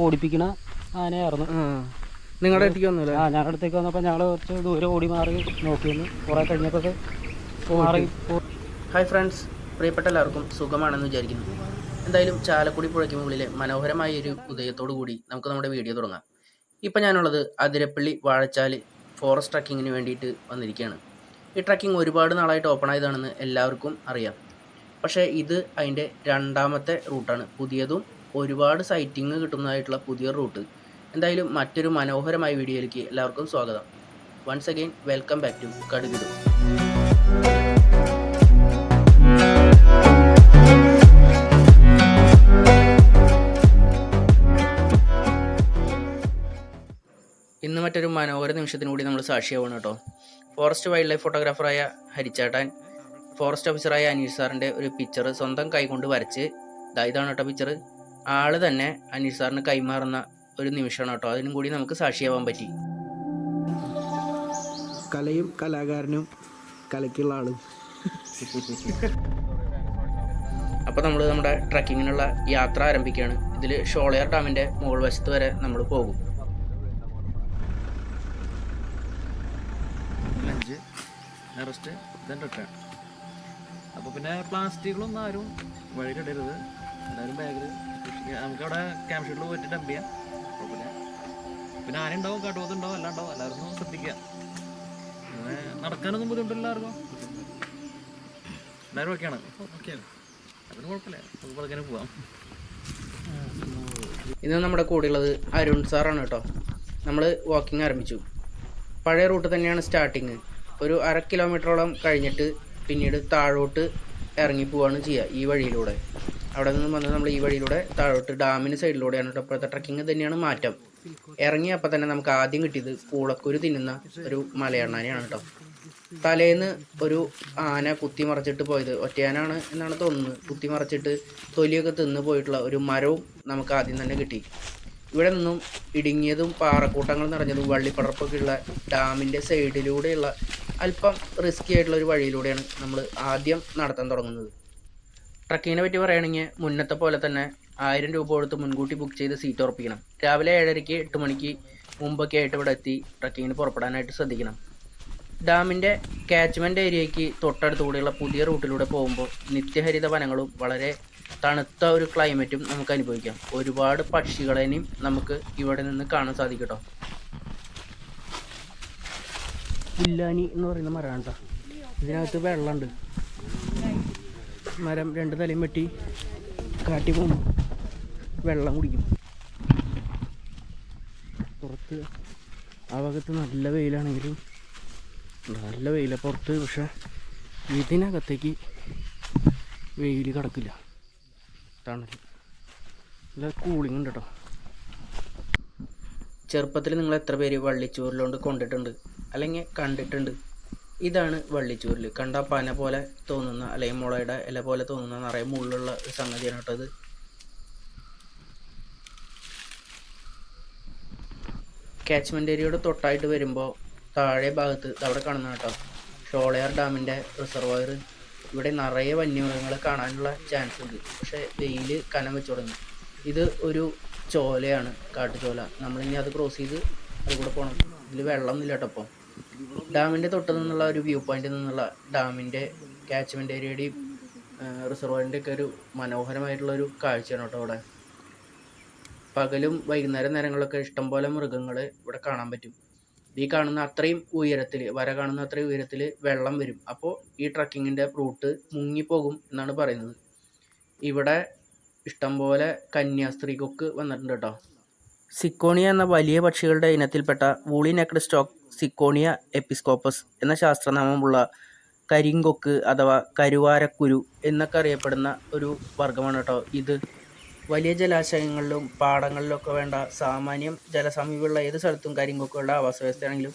ഓടിപ്പിക്കണ ആനയായിരുന്നു. നിങ്ങളുടെ അടുത്തേക്ക് വന്നില്ല ആ ഞങ്ങളുടെ അടുത്തേക്ക് വന്നപ്പോൾ ഞങ്ങൾ കുറച്ച് ദൂരെ ഓടി മാറി നോക്കിയിരുന്നു. കുറേ കഴിഞ്ഞപ്പോൾ മാറി. ഹായ് ഫ്രണ്ട്സ് പ്രിയപ്പെട്ട എല്ലാവർക്കും സുഖമാണെന്ന് വിചാരിക്കുന്നു. എന്തായാലും ചാലക്കുടി പുഴയ്ക്ക് മുകളിലെ മനോഹരമായ ഒരു ഉദയത്തോടു കൂടി നമുക്ക് നമ്മുടെ വീഡിയോ തുടങ്ങാം. ഇപ്പം ഞാനുള്ളത് അതിരപ്പള്ളി വാഴച്ചാൽ ഫോറസ്റ്റ് ട്രക്കിങ്ങിന് വേണ്ടിയിട്ട് വന്നിരിക്കുകയാണ് ഈ ട്രക്കിംഗ് ഒരുപാട് നാളായിട്ട് ഓപ്പൺ ആയതാണെന്ന് എല്ലാവർക്കും അറിയാം. പക്ഷേ ഇത് അതിന്റെ രണ്ടാമത്തെ റൂട്ടാണ് പുതിയതും ഒരുപാട് സൈറ്റിങ് കിട്ടുന്നതായിട്ടുള്ള പുതിയ റൂട്ട് എന്തായാലും മറ്റൊരു മനോഹരമായ വീഡിയോയിലേക്ക് എല്ലാവർക്കും സ്വാഗതം. Once again welcome back to കടുകിടും. ഇന്ന് മറ്റൊരു മനോഹര നിമിഷത്തിന് കൂടി നമ്മൾ സാക്ഷിയാവണം കേട്ടോ. ഫോറസ്റ്റ് വൈൽഡ് ലൈഫ് ഫോട്ടോഗ്രാഫറായ ഹരിച്ചാട്ടാൻ ഫോറസ്റ്റ് ഓഫീസറായ അനീഷ് സാറിന്റെ ഒരു പിക്ചർ സ്വന്തം കൈകൊണ്ട് വരച്ച് ഇതാണ് കേട്ടോ പിക്ചർ ആൾ തന്നെ അനീഷ് സാറിന് കൈമാറുന്ന ഒരു നിമിഷമാണ് കേട്ടോ. അതിനും കൂടി നമുക്ക് സാക്ഷിയാവാൻ പറ്റി. കലയും കലാകാരനും കലയ്ക്കുള്ള ആളും. അപ്പോൾ നമ്മൾ നമ്മുടെ ട്രക്കിങ്ങിനുള്ള യാത്ര ആരംഭിക്കുകയാണ്. ഇതിൽ ഷോളയാർ ഡാമിന്റെ മുകൾ വശത്ത് വരെ നമ്മൾ പോകും. ലഞ്ച് റെസ്റ്റ് ദെൻ റിട്ടേൺ അപ്പോൾ പിന്നെ പ്ലാസ്റ്റിക്കുകളൊന്നും ആരും വഴിയിലിടരുത്. എല്ലാവരും ബാഗിൽ നമുക്കവിടെ ക്യാമ്പ് ഷീറ്റിൽ പോയിട്ട് ഡംപ് ചെയ്യാം. പിന്നെ പിന്നെ ആന ഉണ്ടാവും കാട്ടുപോത്ത് ഉണ്ടാവും എല്ലാം ഉണ്ടാവും. എല്ലാവർക്കും ശ്രദ്ധിക്കുക. നടക്കാനൊന്നും ബുദ്ധിമുട്ടില്ല എല്ലാവർക്കും. എല്ലാവരും ഓക്കെയാണ് ഓക്കെയാണ് അതിന് കുഴപ്പമില്ല. നമുക്ക് പതുക്കെ പോവാം. ഇന്ന് നമ്മുടെ കൂടെയുള്ളത് അരുൺ സാറാണ് കേട്ടോ. നമ്മൾ വാക്കിംഗ് ആരംഭിച്ചു. പഴയ റൂട്ട് തന്നെയാണ് സ്റ്റാർട്ടിങ് ഒരു അര കിലോമീറ്ററോളം കഴിഞ്ഞിട്ട് പിന്നീട് താഴോട്ട് ഇറങ്ങി പോവാണ് ചെയ്യുക ഈ വഴിയിലൂടെ. അവിടെ നിന്ന് വന്ന് നമ്മൾ ഈ വഴിയിലൂടെ താഴോട്ട് ഡാമിന് സൈഡിലൂടെയാണ് അപ്പോഴത്തെ ട്രക്കിങ് തന്നെയാണ് മാറ്റം. ഇറങ്ങിയപ്പോൾ തന്നെ നമുക്ക് ആദ്യം കിട്ടിയത് പൂളക്കുരു തിന്നുന്ന ഒരു മലയണ്ണാനെയാണ് കേട്ടോ. തലേന്ന് ഒരു ആന കുത്തി മറച്ചിട്ട് പോയത് ഒറ്റയാനാണ് എന്നാണ് തോന്നുന്നത്. കുത്തി മറച്ചിട്ട് തൊലിയൊക്കെ തിന്ന് പോയിട്ടുള്ള ഒരു മരവും നമുക്ക് ആദ്യം തന്നെ കിട്ടി. ഇവിടെ നിന്നും ഇടുങ്ങിയതും പാറക്കൂട്ടങ്ങൾ നിറഞ്ഞതും വള്ളിപ്പടർപ്പൊക്കെ ഉള്ള ഡാമിന്റെ സൈഡിലൂടെയുള്ള അല്പം റിസ്കി ആയിട്ടുള്ള ഒരു വഴിയിലൂടെയാണ് നമ്മൾ ആദ്യം നടത്താൻ തുടങ്ങുന്നത്. ട്രക്കിങ്ങിനെ പറ്റി പറയുകയാണെങ്കിൽ മുന്നത്തെ പോലെ തന്നെ ആയിരം രൂപ കൊടുത്ത് മുൻകൂട്ടി ബുക്ക് ചെയ്ത് സീറ്റ് ഉറപ്പിക്കണം. രാവിലെ ഏഴരയ്ക്ക് എട്ട് മണിക്ക് മുമ്പൊക്കെ ആയിട്ട് ഇവിടെ എത്തി ട്രക്കിങ്ങിന് പുറപ്പെടാനായിട്ട് ശ്രദ്ധിക്കണം. ഡാമിന്റെ കാച്ച്മെന്റ് ഏരിയയ്ക്ക് തൊട്ടടുത്തുകൂടെയുള്ള പുതിയ റൂട്ടിലൂടെ പോകുമ്പോൾ നിത്യഹരിത വനങ്ങളും വളരെ തണുത്ത ഒരു ക്ലൈമറ്റും നമുക്ക് അനുഭവിക്കാം. ഒരുപാട് പക്ഷികളെയും നമുക്ക് ഇവിടെ നിന്ന് കാണാൻ സാധിക്കും കേട്ടോ പുല്ലാനി എന്ന് പറയുന്ന മരമാണ് ഇതിനകത്ത് വെള്ളമുണ്ട്. മരം രണ്ട് തലയും വെട്ടി കാട്ടി പോകും. വെള്ളം കുടിക്കും. പുറത്ത് ആ ഭാഗത്ത് നല്ല വെയിലാണെങ്കിലും നല്ല വെയില പുറത്ത് പക്ഷെ ഇതിനകത്തേക്ക് വെയിൽ കിടക്കില്ല. തണൽ നല്ല കൂളിംഗ് ഉണ്ട് കേട്ടോ ചെറുപ്പത്തിൽ നിങ്ങൾ എത്ര പേര് വള്ളിച്ചോറിലോണ്ട് കൊണ്ടിട്ടുണ്ട്? അല്ലെങ്കിൽ കണ്ടിട്ടുണ്ട്? ഇതാണ് വള്ളിച്ചൂരൽ കണ്ട പന പോലെ തോന്നുന്ന അല്ലെങ്കിൽ മുളയുടെ ഇല പോലെ തോന്നുന്ന നിറയെ മുള്ളുള്ള ഒരു സംഗതിയാണ് കേട്ടത് ഇത് കാച്ച്മെന്റ് ഏരിയയുടെ തൊട്ടായിട്ട് വരുമ്പോൾ താഴെ ഭാഗത്ത് അവിടെ കാണുന്ന കേട്ടോ ഷോളയാർ ഡാമിന്റെ റിസർവോയർ ഇവിടെ നിറയെ വന്യമൃഗങ്ങളെ കാണാനുള്ള ചാൻസ് ഉണ്ട്. പക്ഷേ വെയിൽ കനം വെച്ച് തുടങ്ങി. ഇത് ഒരു ചോലയാണ് കാട്ടുചോല. നമ്മളിനി അത് ക്രോസ് ചെയ്ത് അത് കൂടെ പോകണം ഇതിൽ വെള്ളമൊന്നുമില്ല കേട്ടോ അപ്പോൾ ഡാമിന്റെ തൊട്ട് നിന്നുള്ള ഒരു വ്യൂ പോയിന്റിൽ നിന്നുള്ള ഡാമിന്റെ കാച്ച്മെന്റ് ഏരിയയുടെയും റിസർവോയറിന്റെ ഒക്കെ ഒരു മനോഹരമായിട്ടുള്ളൊരു കാഴ്ചയാണ് കേട്ടോ അവിടെ. പകലും വൈകുന്നേരം നേരങ്ങളിലൊക്കെ ഇഷ്ടംപോലെ മൃഗങ്ങൾ ഇവിടെ കാണാൻ പറ്റും. ഈ കാണുന്ന അത്രയും ഉയരത്തിൽ വര കാണുന്ന അത്രയും ഉയരത്തിൽ വെള്ളം വരും. അപ്പോൾ ഈ ട്രക്കിങ്ങിന്റെ റൂട്ട് മുങ്ങിപ്പോകും എന്നാണ് പറയുന്നത്. ഇവിടെ ഇഷ്ടംപോലെ കന്യാസ്ത്രീ കൊക്ക് വന്നിട്ടുണ്ട് കേട്ടോ. സിക്കോണിയ എന്ന വലിയ പക്ഷികളുടെ ഇനത്തിൽപ്പെട്ട വൂളി നെക്ഡ് സ്റ്റോക്ക് സിക്കോണിയ എപ്പിസ്കോപ്പസ് എന്ന ശാസ്ത്രനാമമുള്ള കരിങ്കൊക്ക് അഥവാ കരുവാരക്കുരു എന്നൊക്കെ അറിയപ്പെടുന്ന ഒരു വർഗമാണ് കേട്ടോ ഇത്. വലിയ ജലാശയങ്ങളിലും പാടങ്ങളിലൊക്കെ വേണ്ട സാമാന്യം ജലസമീപമുള്ള ഏത് സ്ഥലത്തും കരിങ്കൊക്കുകളുടെ ആവാസ വ്യവസ്ഥയാണെങ്കിലും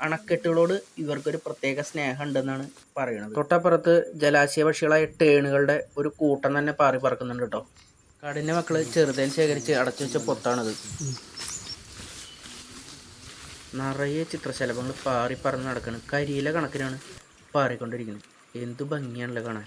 അണക്കെട്ടുകളോട് ഇവർക്കൊരു പ്രത്യേക സ്നേഹം ഉണ്ടെന്നാണ് പറയുന്നത്. തൊട്ടപ്പുറത്ത് ജലാശയ പക്ഷികളായ ടേണുകളുടെ ഒരു കൂട്ടം തന്നെ പാറി പറക്കുന്നുണ്ട് കേട്ടോ. കാടിന്റെ മക്കൾ ചെറുതേൽ ശേഖരിച്ച് അടച്ചു വെച്ച പൊത്താണത്. നിറയെ ചിത്രശലഭങ്ങൾ പാറി പറന്ന് നടക്കുന്നു കരിയില കണക്കിനാണ് പാറിക്കൊണ്ടിരിക്കുന്നത് എന്തു ഭംഗിയാണല്ലോ കാണാൻ.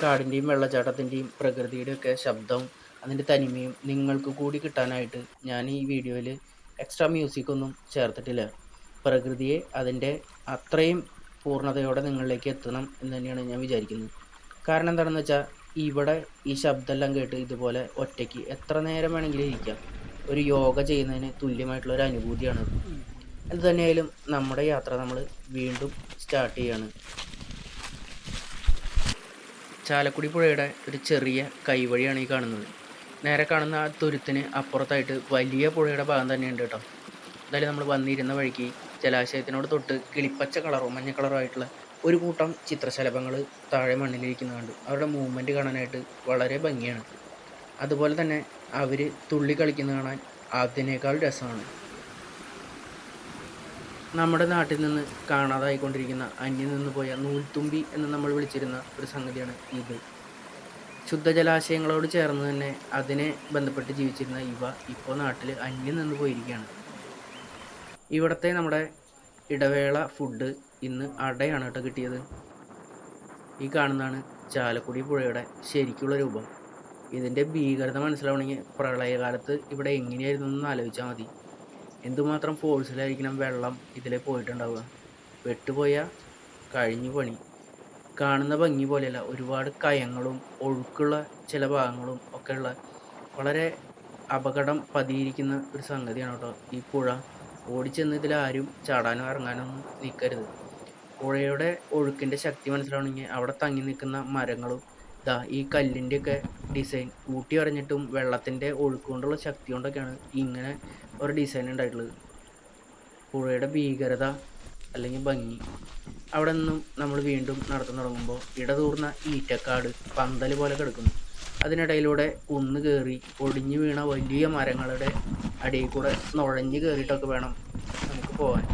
കാടിന്റെയും വെള്ളച്ചാട്ടത്തിന്റെയും പ്രകൃതിയുടെയൊക്കെ ശബ്ദം അതിന്റെ തനിമയും നിങ്ങൾക്ക് കൂടി കിട്ടാനായിട്ട് ഞാൻ ഈ വീഡിയോയിൽ എക്സ്ട്രാ മ്യൂസിക് ഒന്നും ചേർത്തിട്ടില്ല. പ്രകൃതിയെ അതിന്റെ അത്രയും പൂർണതയോടെ നിങ്ങളിലേക്ക് എത്തണം എന്ന് തന്നെയാണ് ഞാൻ വിചാരിക്കുന്നത്. കാരണം എന്താണെന്ന് വെച്ചാൽ ഇവിടെ ഈ ശബ്ദമെല്ലാം കേട്ട് ഇതുപോലെ ഒറ്റയ്ക്ക് എത്ര നേരം വേണമെങ്കിലും ഇരിക്കാം. ഒരു യോഗ ചെയ്യുന്നതിന് തുല്യമായിട്ടുള്ള ഒരു അനുഭൂതിയാണ് എന്ത് തന്നെയായാലും നമ്മുടെ യാത്ര നമ്മൾ വീണ്ടും സ്റ്റാർട്ട് ചെയ്യാണ്. ചാലക്കുടി പുഴയുടെ ഒരു ചെറിയ കൈവഴിയാണ് ഈ കാണുന്നത്. നേരെ കാണുന്ന ആ തുരുത്തിന് അപ്പുറത്തായിട്ട് വലിയ പുഴയുടെ ഭാഗം തന്നെയുണ്ട് കേട്ടോ. എന്തായാലും നമ്മൾ വന്നിരുന്ന വഴിക്ക് ജലാശയത്തിനോട് തൊട്ട് കിളിപ്പച്ച കളറോ മഞ്ഞ കളറോ ആയിട്ടുള്ള ഒരു കൂട്ടം ചിത്രശലഭങ്ങൾ താഴെ മണ്ണിലിരിക്കുന്നത് കണ്ടു. അവരുടെ മൂവ്മെന്റ് കാണാനായിട്ട് വളരെ ഭംഗിയാണ്. അതുപോലെ തന്നെ അവർ തുള്ളി കളിക്കുന്നത് കാണാൻ അതിനേക്കാൾ രസമാണ്. നമ്മുടെ നാട്ടിൽ നിന്ന് കാണാതായിക്കൊണ്ടിരിക്കുന്ന അന്യം നിന്ന് പോയ നൂൽത്തുമ്പി എന്ന് നമ്മൾ വിളിച്ചിരുന്ന ഒരു സംഗതിയാണ് ഇത്. ശുദ്ധജലാശയങ്ങളോട് ചേർന്ന് തന്നെ അതിനെ ബന്ധപ്പെട്ട് ജീവിച്ചിരുന്ന ഇവ ഇപ്പോൾ നാട്ടിൽ അന്യം നിന്ന് പോയിരിക്കുകയാണ്. ഇവിടുത്തെ നമ്മുടെ ഇടവേള ഫുഡ് ഇന്ന് അടയാണ് കേട്ടോ കിട്ടിയത്. ഈ കാണുന്നതാണ് ചാലക്കുടി പുഴയുടെ ശരിക്കുള്ള രൂപം. ഇതിന്റെ ഭീകരത മനസ്സിലാവണമെങ്കിൽ പ്രളയകാലത്ത് ഇവിടെ എങ്ങനെയായിരുന്നു എന്ന് ആലോചിച്ചാൽ മതി. എന്തുമാത്രം ഫോഴ്സിലായിരിക്കണം വെള്ളം ഇതിലേ പോയിട്ടുണ്ടാവുക? വെട്ടുപോയാൽ കഴിഞ്ഞു പണി. കാണുന്ന ഭംഗി പോലെയല്ല. ഒരുപാട് കയങ്ങളും ഒഴുക്കുള്ള ചില ഭാഗങ്ങളും ഒക്കെയുള്ള വളരെ അപകടം പതിയിരിക്കുന്ന ഒരു സംഗതിയാണ് കേട്ടോ ഈ പുഴ. ഓടിച്ചെന്ന് ഇതിലാരും ചാടാനോ ഇറങ്ങാനോ ഒന്നും നിൽക്കരുത്. പുഴയുടെ ഒഴുക്കിന്റെ ശക്തി മനസ്സിലാവണമെങ്കിൽ അവിടെ തങ്ങി നിൽക്കുന്ന മരങ്ങളും ഇതാ ഈ കല്ലിന്റെയൊക്കെ ഡിസൈൻ കൂട്ടി അറിഞ്ഞിട്ടും വെള്ളത്തിന്റെ ഒഴുക്ക് കൊണ്ടുള്ള ശക്തി കൊണ്ടൊക്കെയാണ് ഇങ്ങനെ ഒരു ഡിസൈൻ ഉണ്ടായിട്ടുള്ളത്. പുഴയുടെ ഭീകരത അല്ലെങ്കിൽ ഭംഗി. അവിടെ നിന്നും നമ്മൾ വീണ്ടും നടത്തം തുടങ്ങുമ്പോൾ ഇടതൂർന്ന ഈറ്റക്കാട് പന്തൽ പോലെ കിടക്കുന്നു. അതിനിടയിലൂടെ കുന്ന് കയറി ഒടിഞ്ഞു വീണ വലിയ മരങ്ങളുടെ അടിയിൽ കൂടെ നുഴഞ്ഞു കയറിയിട്ടൊക്കെ വേണം നമുക്ക് പോകാൻ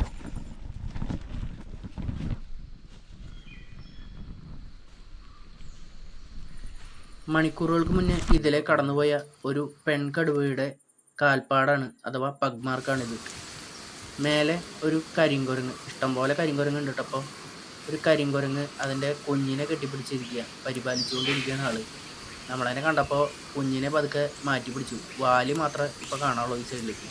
മണിക്കൂറുകൾക്ക് മുന്നേ ഇതിലെ കടന്നുപോയ ഒരു പെൺകടുവയുടെ കാൽപ്പാടാണ് അഥവാ പഗ്മാർക്കാണിത്. മേലെ ഒരു കരിങ്കുരങ്ങ് ഇഷ്ടംപോലെ കരിങ്കുരങ്ങ് ഉണ്ട് കേട്ടോ അപ്പോൾ ഒരു കരിങ്കുരങ്ങ് അതിന്റെ കുഞ്ഞിനെ കെട്ടിപ്പിടിച്ചിരിക്കുക പരിപാലിച്ചുകൊണ്ടിരിക്കുകയാണ് ആൾ. നമ്മളതിനെ കണ്ടപ്പോൾ കുഞ്ഞിനെ പതുക്കെ മാറ്റി പിടിച്ചു വാൽ മാത്രമേ ഇപ്പോൾ കാണാനുള്ളൂ ഈ സൈഡിലേക്ക്.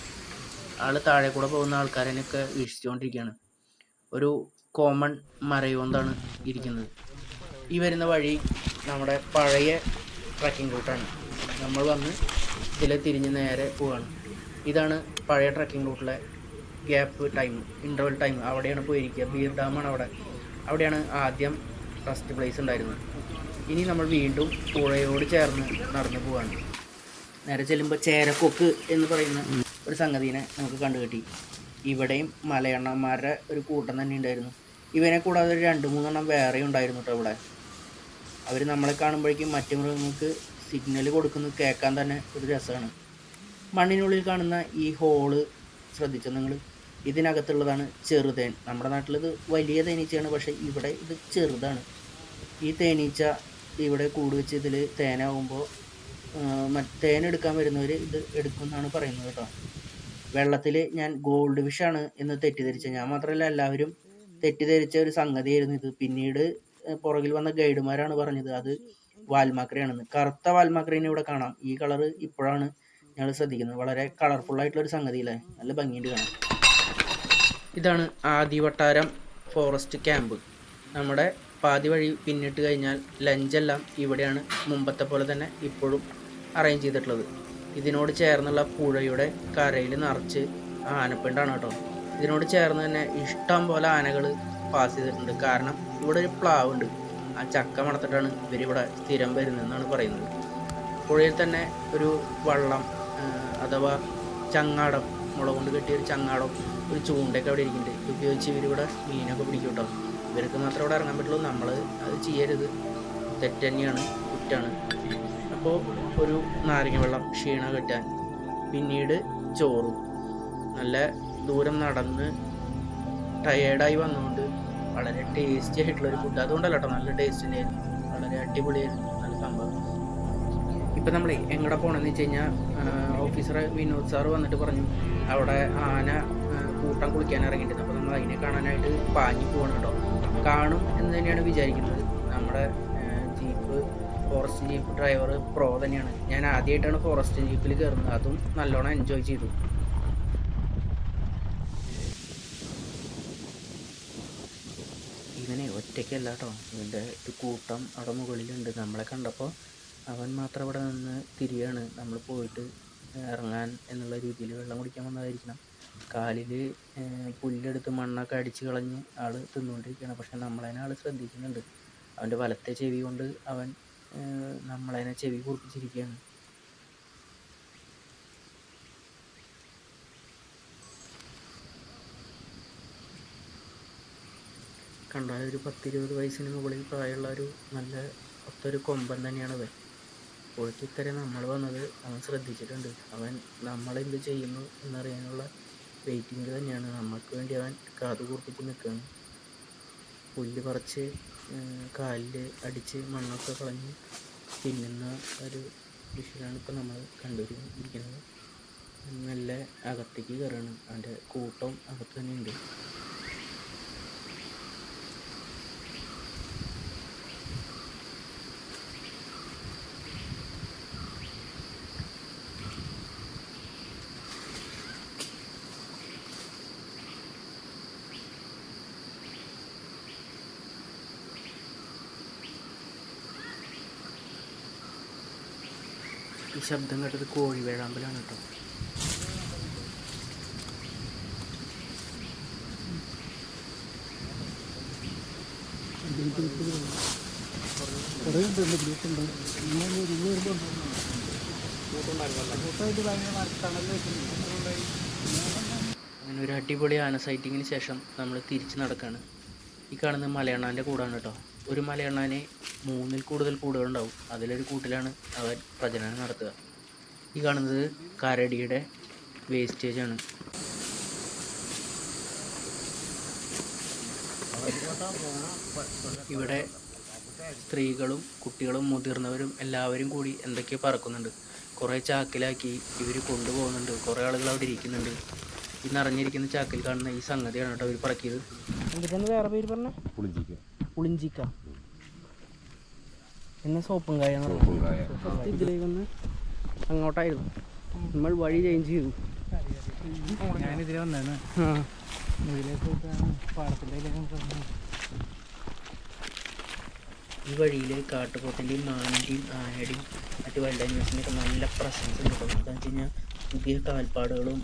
ആൾ താഴെ കൂടെ പോകുന്ന ആൾക്കാരനെയൊക്കെ വീക്ഷിച്ചുകൊണ്ടിരിക്കുകയാണ്. ഒരു കോമൺ മരയോന്താണ് ഇരിക്കുന്നത്. ഈ വരുന്ന വഴി നമ്മുടെ പഴയ ട്രക്കിംഗ് റൂട്ടാണ്. നമ്മൾ വന്ന് ഇതിലെ തിരിഞ്ഞ് നേരെ പോവാണ്. ഇതാണ് പഴയ ട്രക്കിംഗ് റൂട്ടിലെ ഗ്യാപ്പ് ടൈം ഇന്റർവൽ ടൈം അവിടെയാണ് പോയിരിക്കുക. ബീർ ഡാമാണ് അവിടെ. അവിടെയാണ് ആദ്യം ഫസ്റ്റ് പ്ലേസ് ഉണ്ടായിരുന്നത്. ഇനി നമ്മൾ വീണ്ടും പുഴയോട് ചേർന്ന് നടന്നു പോവാണ്. നേരെ ചെല്ലുമ്പോൾ ചേരക്കൊക്ക് എന്ന് പറയുന്ന ഒരു സംഗതിനെ നമുക്ക് കണ്ടു കിട്ടി ഇവിടെയും മലയണ്ണന്മാരുടെ ഒരു കൂട്ടം തന്നെ ഉണ്ടായിരുന്നു. ഇവനെ കൂടാതെ ഒരു രണ്ട് മൂന്നെണ്ണം വേറെ ഉണ്ടായിരുന്നു കേട്ടോ ഇവിടെ. അവർ നമ്മളെ കാണുമ്പോഴേക്കും മറ്റു മൃഗങ്ങൾക്ക് സിഗ്നൽ കൊടുക്കുന്നത് കേൾക്കാൻ തന്നെ ഒരു രസമാണ്. മണ്ണിനുള്ളിൽ കാണുന്ന ഈ ഹോൾ ശ്രദ്ധിച്ചോ നിങ്ങൾ? ഇതിനകത്തുള്ളതാണ് ചെറുതേൻ. നമ്മുടെ നാട്ടിലിത് വലിയ തേനീച്ചയാണ് പക്ഷേ ഇവിടെ ഇത് ചെറുതാണ്. ഈ തേനീച്ച ഇവിടെ കൂട് വെച്ച് ഇതിൽ തേനാവുമ്പോൾ മറ്റ് തേനെടുക്കാൻ വരുന്നവർ ഇത് എടുക്കുമെന്നാണ് പറയുന്നത് കേട്ടോ. വെള്ളത്തിൽ ഞാൻ ഗോൾഡ് ഫിഷാണ് എന്ന് തെറ്റിദ്ധരിച്ച ഞാൻ മാത്രമല്ല എല്ലാവരും തെറ്റിദ്ധരിച്ച ഒരു സംഗതിയായിരുന്നു ഇത്. പിന്നീട് പുറകിൽ വന്ന ഗൈഡുമാരാണ് പറഞ്ഞത് അത് വാൽമാക്രയാണെന്ന്. കറുത്ത വാൽമാക്രേനെ ഇവിടെ കാണാം. ഈ കളറ് ഇപ്പോഴാണ് ഞങ്ങൾ ശ്രദ്ധിക്കുന്നത്. വളരെ കളർഫുൾ ആയിട്ടുള്ള ഒരു സംഗതിയില്ലേ? നല്ല ഭംഗിയുണ്ട് കാണാൻ. ഇതാണ് ആദിവട്ടാരം ഫോറസ്റ്റ് ക്യാമ്പ്. നമ്മുടെ പാതി വഴി പിന്നിട്ട് കഴിഞ്ഞാൽ ലഞ്ചെല്ലാം ഇവിടെയാണ് മുമ്പത്തെ പോലെ തന്നെ ഇപ്പോഴും അറേഞ്ച് ചെയ്തിട്ടുള്ളത്. ഇതിനോട് ചേർന്നുള്ള പുഴയുടെ കരയിൽ നിറച്ച് ആനപ്പിണ്ടാണ് കേട്ടോ. ഇതിനോട് ചേർന്ന് തന്നെ ഇഷ്ടം പോലെ ആനകൾ പാസ് ചെയ്തിട്ടുണ്ട്. കാരണം ഇവിടെ ഒരു പ്ലാവ് ഉണ്ട് ആ ചക്ക മണത്തിട്ടാണ് ഇവരിവിടെ സ്ഥിരം വരുന്നതെന്നാണ് പറയുന്നത്. പുഴയിൽ തന്നെ ഒരു വള്ളം അഥവാ ചങ്ങാടം മുള കൊണ്ട് കെട്ടിയ ഒരു ചങ്ങാടം ഒരു ചൂണ്ടയൊക്കെ അവിടെ ഇരിക്കുന്നുണ്ട്. ഉപയോഗിച്ച് ഇവരിവിടെ മീനൊക്കെ പിടിക്കും കേട്ടോ. ഇവർക്ക് മാത്രമേ ഇവിടെ ഇറങ്ങാൻ പറ്റുള്ളൂ. നമ്മൾ അത് ചെയ്യരുത്. തെറ്റ് തന്നെയാണ് കുറ്റാണ്. അപ്പോൾ ഒരു നാരങ്ങ വെള്ളം ക്ഷീണ കെട്ടാൻ പിന്നീട് ചോറും. നല്ല ദൂരം നടന്ന് ടയേർഡായി വന്നുകൊണ്ട് വളരെ ടേസ്റ്റി ആയിട്ടുള്ള ഒരു ഫുഡ് അതുകൊണ്ടല്ല കേട്ടോ നല്ല ടേസ്റ്റ് തന്നെയായിരുന്നു വളരെ അടിപൊളിയായിരുന്നു. നല്ല സംഭവം. ഇപ്പം നമ്മൾ എങ്ങടെ പോകണമെന്ന് വെച്ച് കഴിഞ്ഞാൽ ഓഫീസറെ വിനോദ് സാറ് വന്നിട്ട് പറഞ്ഞു അവിടെ ആന കൂട്ടം കുളിക്കാൻ ഇറങ്ങിയിട്ടുണ്ട്. അപ്പോൾ നമ്മൾ അതിനെ കാണാനായിട്ട് പാഞ്ഞു പോകണം കേട്ടോ. കാണും എന്ന് തന്നെയാണ് വിചാരിക്കുന്നത്. നമ്മുടെ jeep forest jeep driver pro തന്നെയാണ്. ഞാൻ ആദ്യമായിട്ടാണ് ഫോറസ്റ്റ് ജീപ്പിൽ കയറുന്നത്. അതും നല്ലോണം എൻജോയ് ചെയ്തു. ഇവനെ ഒറ്റയ്ക്കല്ല കേട്ടോ. ഇവന്റെ കൂട്ടം അവിടെ മുകളിലുണ്ട്. നമ്മളെ കണ്ടപ്പോൾ അവൻ മാത്രം അവിടെ നിന്ന് തിരിയാണ്. നമ്മൾ പോയിട്ട് ഇറങ്ങാൻ എന്നുള്ള രീതിയിൽ വെള്ളം കുടിക്കാൻ വന്നതായിരിക്കണം. കാലിൽ പുല്ലെടുത്ത് മണ്ണൊക്കെ അടിച്ച് കളഞ്ഞ് ആൾ തിന്നുകൊണ്ടിരിക്കുകയാണ്. പക്ഷെ നമ്മളതിനെ ആൾ ശ്രദ്ധിക്കുന്നുണ്ട്. അവന്റെ വലത്തെ ചെവി കൊണ്ട് അവൻ നമ്മളതിനെ ചെവി കുറിപ്പിച്ചിരിക്കുകയാണ്. കണ്ടാൽ ഒരു പത്തിരുപത് വയസ്സിന് മുകളിൽ പ്രായമുള്ള ഒരു നല്ല ഒത്തൊരു കൊമ്പൻ തന്നെയാണ് പുഴയ്ക്ക് നമ്മൾ വന്നത് അവൻ ശ്രദ്ധിച്ചിട്ടുണ്ട്. അവൻ നമ്മളെന്ത് ചെയ്യുന്നു എന്നറിയാനുള്ള വെയിറ്റിംഗ് തന്നെയാണ്. നമുക്ക് വേണ്ടി അവൻ കാതു കൂർപ്പിച്ച് നിൽക്കുകയാണ്. പുല്ല് പറിച്ച് കാലിൽ അടിച്ച് മണ്ണൊക്കെ കളഞ്ഞ് തിന്നുന്ന ഒരു വിഷയമാണ് ഇപ്പോൾ നമ്മൾ കണ്ടുവരുന്നത് നല്ല അകത്തേക്ക് കയറുകയാണ്. അവന്റെ കൂട്ടം അകത്ത് തന്നെ ഉണ്ട് ശബ്ദം കേട്ടത് കോഴി വേഴാമ്പലാണ് കേട്ടോ. അങ്ങനെ ഒരു അടിപൊളി ആന സൈറ്റിങ്ങിന് ശേഷം നമ്മൾ തിരിച്ച് നടക്കാണ്. ഈ കാണുന്നത് മലയണ്ണാന്റെ കൂടാണ് കേട്ടോ. ഒരു മലയണ്ണാന് മൂന്നിൽ കൂടുതൽ കൂടുകളുണ്ടാവും. അതിലൊരു കൂട്ടിലാണ് അവൻ പ്രജനനം നടത്തുക. ഈ കാണുന്നത് കരടിയുടെ വേസ്റ്റേജ് ആണ്. ഇവിടെ സ്ത്രീകളും കുട്ടികളും മുതിർന്നവരും എല്ലാവരും കൂടി എന്തൊക്കെയോ പറക്കുന്നുണ്ട്. കുറേ ചാക്കിലാക്കി ഇവർ കൊണ്ടുപോകുന്നുണ്ട്. കുറേ ആളുകൾ അവിടെ ഇരിക്കുന്നുണ്ട്. ഈ നിറഞ്ഞിരിക്കുന്ന ചാക്കിൽ കാണുന്ന ഈ സംഗതിയാണ് കേട്ടോ അവർ പറക്കിയത്. വേറെ പേര് പറഞ്ഞ? പുളിഞ്ചിക്ക. പിന്നെ സോപ്പും കായ ഇതിലേക്ക് ഒന്ന് അങ്ങോട്ടായിരുന്നു. നമ്മൾ വഴി ചേഞ്ച് ചെയ്തു. ഞാനിതിലെ വന്നാണ് ഈ വഴിയിൽ കാട്ടുപോത്തിന്റെയും മാനിന്റെയും ആനയുടെയും മറ്റ് വൈൽഡ് ആനിമൽസിന്റെയൊക്കെ നല്ല പ്രസൻസ് ഉണ്ട്. കേട്ടോ എന്താണെന്ന് വെച്ച് കഴിഞ്ഞാൽ പുതിയ കാൽപ്പാടുകളും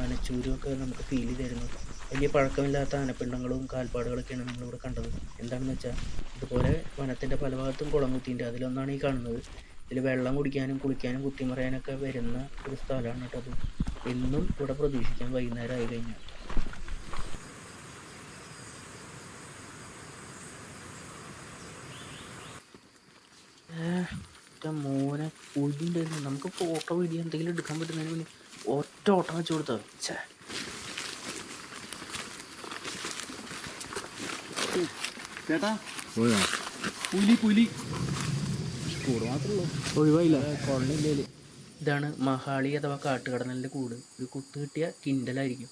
ആനച്ചൂരും ഒക്കെ നമുക്ക് ഫീൽ ചെയ്തിരുന്നു വലിയ പഴക്കമില്ലാത്ത ആനപ്പിണ്ടങ്ങളും കാൽപ്പാടുകളൊക്കെയാണ് നമ്മളിവിടെ കണ്ടത്. എന്താണെന്ന് വെച്ചാൽ ഇതുപോലെ വനത്തിന്റെ പല ഭാഗത്തും കുളം കുത്തിയിട്ടുണ്ട്. അതിലൊന്നാണ് ഈ കാണുന്നത്. ഇതിൽ വെള്ളം കുടിക്കാനും കുളിക്കാനും കുത്തിമറയാനൊക്കെ വരുന്ന ഒരു സ്ഥലമാണ് കേട്ടോ അത്. എന്നും ഇവിടെ പ്രതീക്ഷിക്കാൻ വൈകുന്നേരം ആയി കഴിഞ്ഞാൽ. മോനെ കുഴിയുണ്ടായിരുന്നു നമുക്ക് ഫോട്ടോ വീഡിയോ എന്തെങ്കിലും എടുക്കാൻ പറ്റുന്നതിന് മുന്നേ ഒറ്റ ഓട്ടം വെച്ച് കൊടുത്തത് ഛേ. ചേട്ടാ പുലി പുലി. ഒഴിവായില്ല. കൊള്ളില്ലേ ഇതാണ് മഹാളി അഥവാ കാട്ടുകടന്നലിന്റെ കൂട്. ഒരു കുത്തു കിട്ടിയ കിൻഡലായിരിക്കും.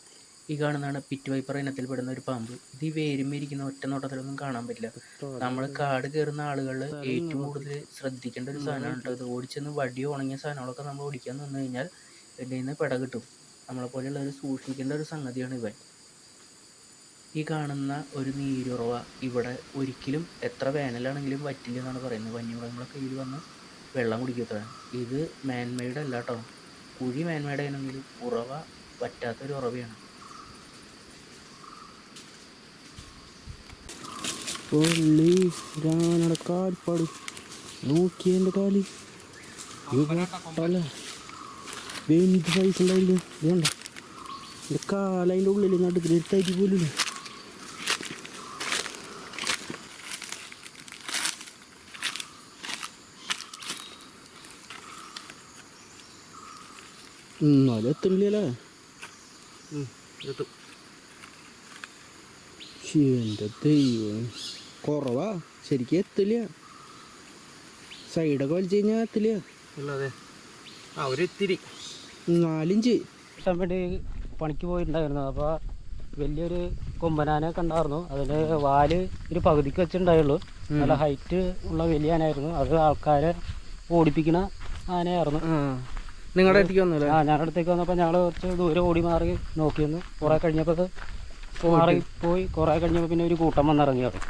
ഈ കാണുന്നതാണ് പിറ്റ് വൈപ്പർ ഇനത്തിൽപ്പെടുന്ന ഒരു പാമ്പ്. ഇത് ഈ വേരുമ്പിരിക്കുന്ന ഒറ്റ നോട്ടത്തിലൊന്നും കാണാൻ പറ്റില്ല. നമ്മൾ കാട് കയറുന്ന ആളുകളിൽ ഏറ്റവും കൂടുതൽ ശ്രദ്ധിക്കേണ്ട ഒരു സാധനമാണ് കേട്ടോ ഇത്. ഓടിച്ചെന്ന് വടി ഉണങ്ങിയ സാധനങ്ങളൊക്കെ നമ്മൾ ഓടിക്കാൻ നിന്ന് കഴിഞ്ഞാൽ ഇതിൽ നിന്ന് പിട കിട്ടും. നമ്മളെ പോലെയുള്ളവർ സൂക്ഷിക്കേണ്ട ഒരു സംഗതിയാണ് ഇവൻ. ഈ കാണുന്ന ഒരു നീരുറവ ഇവിടെ ഒരിക്കലും എത്ര വേനലാണെങ്കിലും വറ്റില്ല എന്നാണ് പറയുന്നത്. വന്യമൃഗങ്ങളൊക്കെ ഇതിൽ വന്ന് വെള്ളം കുടിക്കത്ര ഇത് മാൻമെയ്ഡ് അല്ല കേട്ടോ കുഴി മാൻമെയ്ഡ് ആണെങ്കിലും ഉറവ വറ്റാത്തൊരു ഉറവയാണ്. പള്ളി രാനട കാൽപ്പാട് നോക്കിയ എന്റെ കാൽ പല എന്ത് പൈസ ഉണ്ടായിരുന്നു ഇതുണ്ട? എന്റെ കാലതിന്റെ ഉള്ളിൽ നടുക്കിൽ എടുത്തായിട്ട് പോലില്ല എന്നാലും എത്തണില്ലല്ലേ എന്റെ ദൈവം കുറവാ ശരിക്കും എത്തില്ല സൈഡൊക്കെ വലിച്ചു കഴിഞ്ഞാൽ എത്തില്ല അതെ ആ ഒരു ഇത്തിരി നാലിഞ്ച് വേണ്ടി പണിക്ക് പോയിട്ടുണ്ടായിരുന്നു. അപ്പോൾ വലിയൊരു കൊമ്പനാനെ കണ്ടായിരുന്നു. അതിന്റെ വാൽ ഒരു പകുതിക്ക് വെച്ചിട്ടുണ്ടായുള്ളൂ. നല്ല ഹൈറ്റ് ഉള്ള വലിയ ആനയായിരുന്നു അത് ആൾക്കാരെ ഓടിപ്പിക്കണ ആനയായിരുന്നു. ആ നിങ്ങളുടെ അടുത്തേക്ക് വന്നല്ലേ? ആ ഞങ്ങളുടെ അടുത്തേക്ക് വന്നപ്പോൾ ഞങ്ങൾ കുറച്ച് ദൂരെ ഓടി മാറി നോക്കി കുറേ കഴിഞ്ഞപ്പോൾ കഴിഞ്ഞപ്പോ മാറി പോയി. കുറേ കഴിഞ്ഞപ്പോൾ പിന്നെ ഒരു കൂട്ടം വന്നിറങ്ങി അവിടെ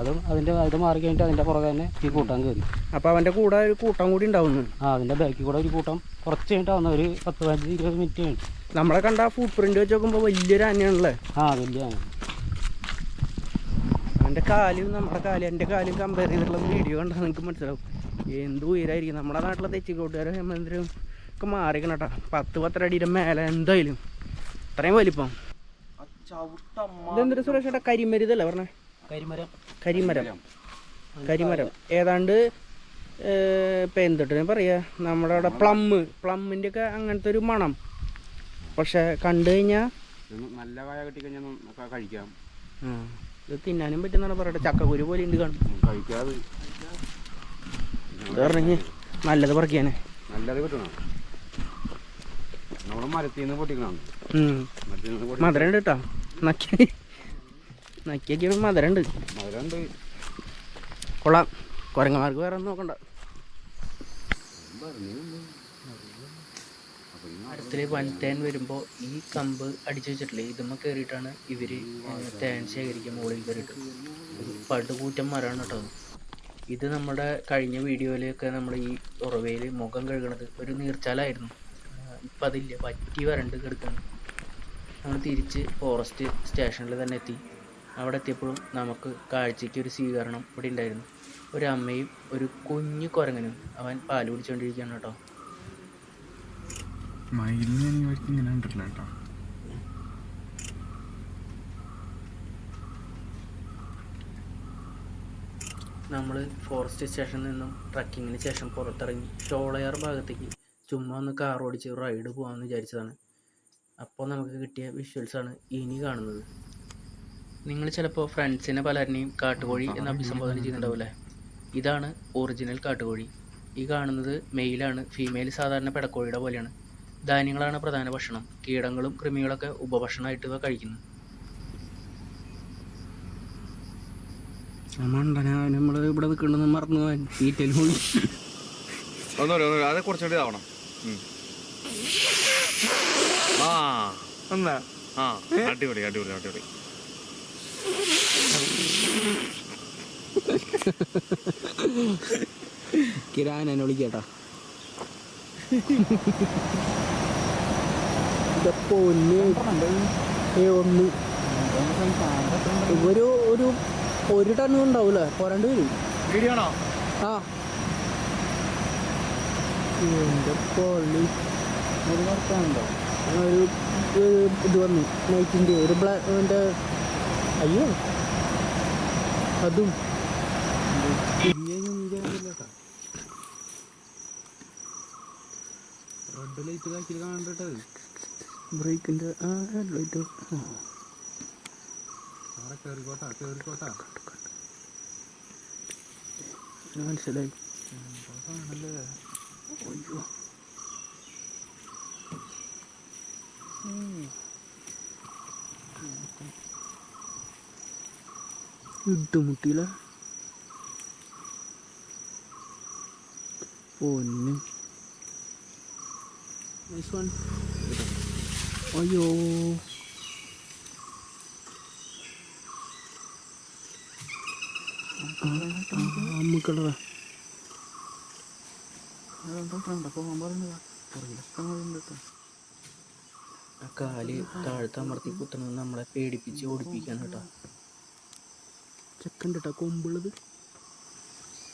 അതും അതിന്റെ അത് മാറി കഴിഞ്ഞിട്ട് അതിന്റെ പുറകെ തന്നെ ഈ കൂട്ടം കയറി. അപ്പൊ അവന്റെ കൂടെ ഒരു കൂട്ടം കൂടി ഉണ്ടാവുന്നു. ആ അതിന്റെ ബാക്കിൽ കൂടെ ഒരു കൂട്ടം കുറച്ച് കഴിഞ്ഞിട്ട് വന്ന ഒരു പത്ത് പതിനഞ്ച് ഇരുപത് മിനിറ്റ് കഴിഞ്ഞു. നമ്മളെ കണ്ട ഫുട് പ്രിന്റ് വെച്ച് നോക്കുമ്പോ വലിയൊരു ആനയാണല്ലേ? ആ വലിയ ആന. അവന്റെ കാലും നമ്മുടെ കാലും എന്റെ കാലും കമ്പയർ ചെയ്തിട്ടുള്ള വീഡിയോ കണ്ടാൽ നിങ്ങൾക്ക് മനസ്സിലാവും. എന്ത് ഉയരായിരിക്കും? നമ്മുടെ നാട്ടിലെ തെച്ചിക്കോട്ടുകാരെ ഹേമേന്ദ്രനും ഒക്കെ മാറിക്കണം കേട്ടോ. പത്ത് പത്തര അടിയുടെ മേലെ എന്തായാലും. അത്രയും വലിപ്പം. ഇതെന്തൊരു സുരക്ഷയുടെ കരിമരുതല്ലേ പറഞ്ഞേ? കരിമരം. കരിമരം. കരിമരം. ഏതാണ്ട് ഇപ്പം എന്തിട്ട് പറയാ? നമ്മുടെ അവിടെ പ്ലമ്മ് പ്ലമ്മിന്റെ ഒക്കെ അങ്ങനത്തെ ഒരു മണം. പക്ഷെ കണ്ടു കഴിഞ്ഞാൽ നല്ല കായ കിട്ടിക്കഴിഞ്ഞാൽ കഴിക്കാം. ഇത് തിന്നാനും പറ്റുന്നതാണ് പറയട്ടെ ചക്കക്കുരു പോലെ ഉണ്ട് കാണും. കഴിക്കാതെ ഇത് പറഞ്ഞു നല്ലത് പറിക്കാന്. നല്ലത് കിട്ടണം നമ്മുടെ മരത്തിൽ നിന്ന് പൊട്ടിക്കണം മധുരം ഉണ്ട് കേട്ടോ നക്കി നക്കിയൊക്കെ മധുരം ഉണ്ട് മധുരമുണ്ട് കൊള്ളാം. കുരങ്ങന്മാർക്ക് വേറെ ഒന്നും നോക്കണ്ട. അടുത്തേ വൻതേൻ വരുമ്പോൾ ഈ കമ്പ് അടിച്ചു വെച്ചിട്ടില്ലേ? ഇതുമ്മ കയറിയിട്ടാണ് ഇവർ തേൻ ശേഖരിക്കാൻ മുകളിൽ കയറിയിട്ട് പടുകൂറ്റം മരമാണ് കേട്ടോ. ഇത് നമ്മുടെ കഴിഞ്ഞ വീഡിയോയിലൊക്കെ നമ്മൾ ഈ ഉറവയിൽ മുഖം കഴുകണത് ഒരു നീർച്ചാലായിരുന്നു. ഇപ്പം അതില്ല. വറ്റി വരണ്ട് കിടക്കുന്നു നമ്മൾ തിരിച്ച് ഫോറസ്റ്റ് സ്റ്റേഷനിൽ തന്നെ എത്തി. അവിടെ എത്തിയപ്പോഴും നമുക്ക് കാഴ്ചയ്ക്ക് ഒരു സ്വീകരണം ഇവിടെ ഉണ്ടായിരുന്നു. ഒരു അമ്മയും ഒരു കുഞ്ഞു കുരങ്ങനും അവൻ പാൽ കുടിച്ചുകൊണ്ടിരിക്കുകയാണ് കേട്ടോ. കേട്ടോ. നമ്മൾ ഫോറസ്റ്റ് സ്റ്റേഷനിൽ നിന്നും ട്രക്കിങ്ങിന് ശേഷം പുറത്തിറങ്ങി. ഷോളയാർ ഭാഗത്തേക്ക് ചുമ്മാ ഒന്ന് കാർ ഓടിച്ച് റൈഡ് പോകാമെന്ന് വിചാരിച്ചതാണ്. അപ്പോൾ നമുക്ക് കിട്ടിയ വിഷ്വൽസാണ് ഇനി കാണുന്നത്. നിങ്ങൾ ചിലപ്പോൾ ഫ്രണ്ട്സിനെ പലരിനെയും കാട്ടുകോഴി എന്ന് അഭിസംബോധന ചെയ്യുന്നുണ്ടാവില്ലേ ഇതാണ് ഒറിജിനൽ കാട്ടുകോഴി. ഈ കാണുന്നത് മെയിലാണ് ഫീമെയിൽ സാധാരണ പെടക്കോഴിയുടെ പോലെയാണ്. ധാന്യങ്ങളാണ് പ്രധാന ഭക്ഷണം. കീടങ്ങളും കൃമികളൊക്കെ ഉപഭക്ഷണമായിട്ട് ഇവ കഴിക്കുന്നു. മണ്ടന നമ്മൾ ഇവിടെ നിൽക്കണമെന്ന് മറന്നു പോകാൻ. തീറ്റയിൽ പോയി. ഒന്നുമില്ല ഒന്നുമില്ല അത് കുറച്ചുകൂടി ഇതാവണം ആ. എന്നാ? ആ. അടിപൊളി അടിപൊളി അടിപൊളി. കിരാൻ എന്നെ വിളിക്കട്ടാ. ഇതപ്പോ ഒന്ന്. ഒന്ന്. ഒരു ഒരു ഒരു ടണ്ണും ഉണ്ടാവൂല? പോരാണ്ട് വരും. ആ. എന്റെ പൊള്ളി. ഒരു ഒരു ഇത് വന്നു. നൈറ്റിന്റെ ഒരു ബ്ലാന്റെ അയ്യോ. അതും. റെഡ് ലൈറ്റ് കാക്കിൽ കാണണ്ടത് ബ്രേക്കിന്റെ ആ ഹെഡ്ലൈറ്റ് ആ. അവിടെ കേറിക്കോട്ടാ കേറിക്കോട്ടാ മനസ്സിലായി ഇട്ടുമുട്ടിയില്ല പൊന്ന് നൈസ് വൺ അയ്യോ അമ്മക്കളതാ ആ കാൽ താഴ്ത്തമർത്തി കുത്തുന്നത് നമ്മളെ പേടിപ്പിച്ച് ഓടിപ്പിക്കാൻ കേട്ടോ. ചെക്കന്റെ കേട്ടോ കൊമ്പുള്ളത്.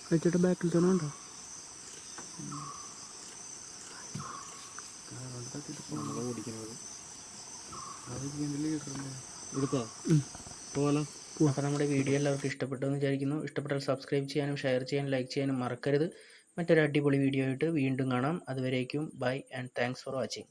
കഴിച്ചിട്ട് ബാക്കിൽ തന്നെ ഉണ്ടോ അപ്പോൾ നമ്മുടെ വീഡിയോ എല്ലാവർക്കും ഇഷ്ടപ്പെട്ടു എന്ന് വിചാരിക്കുന്നു. ഇഷ്ടപ്പെട്ടാൽ സബ്സ്ക്രൈബ് ചെയ്യാനും ഷെയർ ചെയ്യാനും ലൈക്ക് ചെയ്യാനും മറക്കരുത്. മറ്റൊരു അടിപൊളി വീഡിയോ ആയിട്ട് വീണ്ടും കാണാം. അതുവരേക്കും bye and thanks for watching